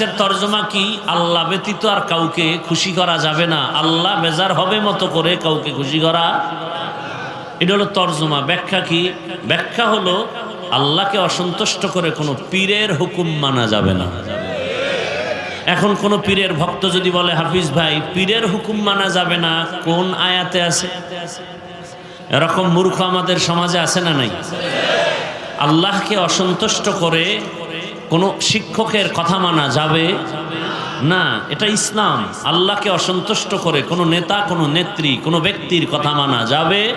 হাদিসের তর্জমা কি? আল্লাহ ব্যতীত আর কাউকে খুশি করা যাবে না। আল্লাহ বেজার হবে মতো করে কাউকে খুশি করা। এটা হলো তর্জমা। ব্যাখ্যা কি? ব্যাখ্যা হলো আল্লাহকে অসন্তুষ্ট করে কোনো পীরের হুকুম মানা যাবে না। এখন কোন পীরের ভক্ত যদি বলে, হাফিজ ভাই, পীরের হুকুম মানা যাবে না, কোন আয়াতে আছে? এরকম মূর্খ আমাদের সমাজে আছে না নাই? আল্লাহকে অসন্তুষ্ট করে কোনো শিক্ষকের কথা মানা যাবে? না, এটা ইসলাম। আল্লাহকে অসন্তুষ্ট করে কোনো নেতা, কোনো নেত্রী, কোনো ব্যক্তির কথা মানা যাবে?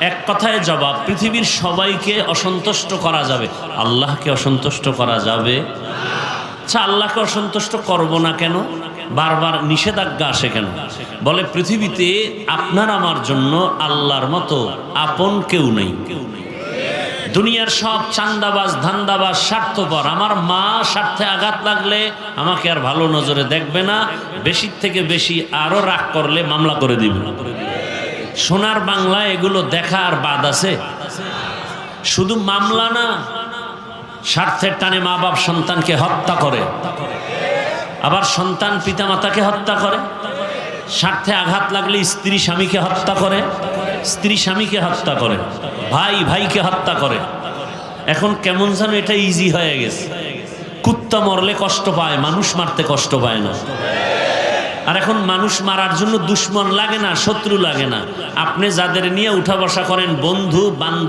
এক কথায় জবাব, পৃথিবীর সবাইকে অসন্তুষ্ট করা যাবে। আল্লাহকে অসন্তুষ্ট করা যাবে? আচ্ছা আল্লাহকে অসন্তুষ্ট করব না কেন? বারবার নিষেধাজ্ঞা আসে কেন? বলে, পৃথিবীতে আপনার আমার জন্য আল্লাহর মতো আপন কেউ নেই। দুনিয়ার সব চান্দাবাজ, ধান্দাবাজ স্বার্থপর। আমার মা স্বার্থে আঘাত লাগলে আমাকে আর ভালো নজরে দেখবে না বেশির থেকে বেশি আরও রাগ করলে মামলা করে দিবে। সোনার বাংলা, এগুলো দেখা আর বাদ আছে। শুধু মামলা না, স্বার্থের টানে মা বাপ সন্তানকে হত্যা করে। আবার সন্তান পিতামাতাকে হত্যা করে। স্বার্থে আঘাত লাগলে স্ত্রী স্বামীকে হত্যা করে। স্ত্রী স্বামীকে হত্যা করে। ভাই, ভাইকে হত্যা করে। এখন কেমন জানো এটা ইজি হয়ে গেছে। কুত্তা মরলে কষ্ট পায়, মানুষ মারতে কষ্ট পায় না। আর এখন মানুষ মারার জন্য দুশ্মন লাগে না, শত্রু লাগে না। আপনি যাদের নিয়ে উঠা বসা করেন, বন্ধু, বান্ধব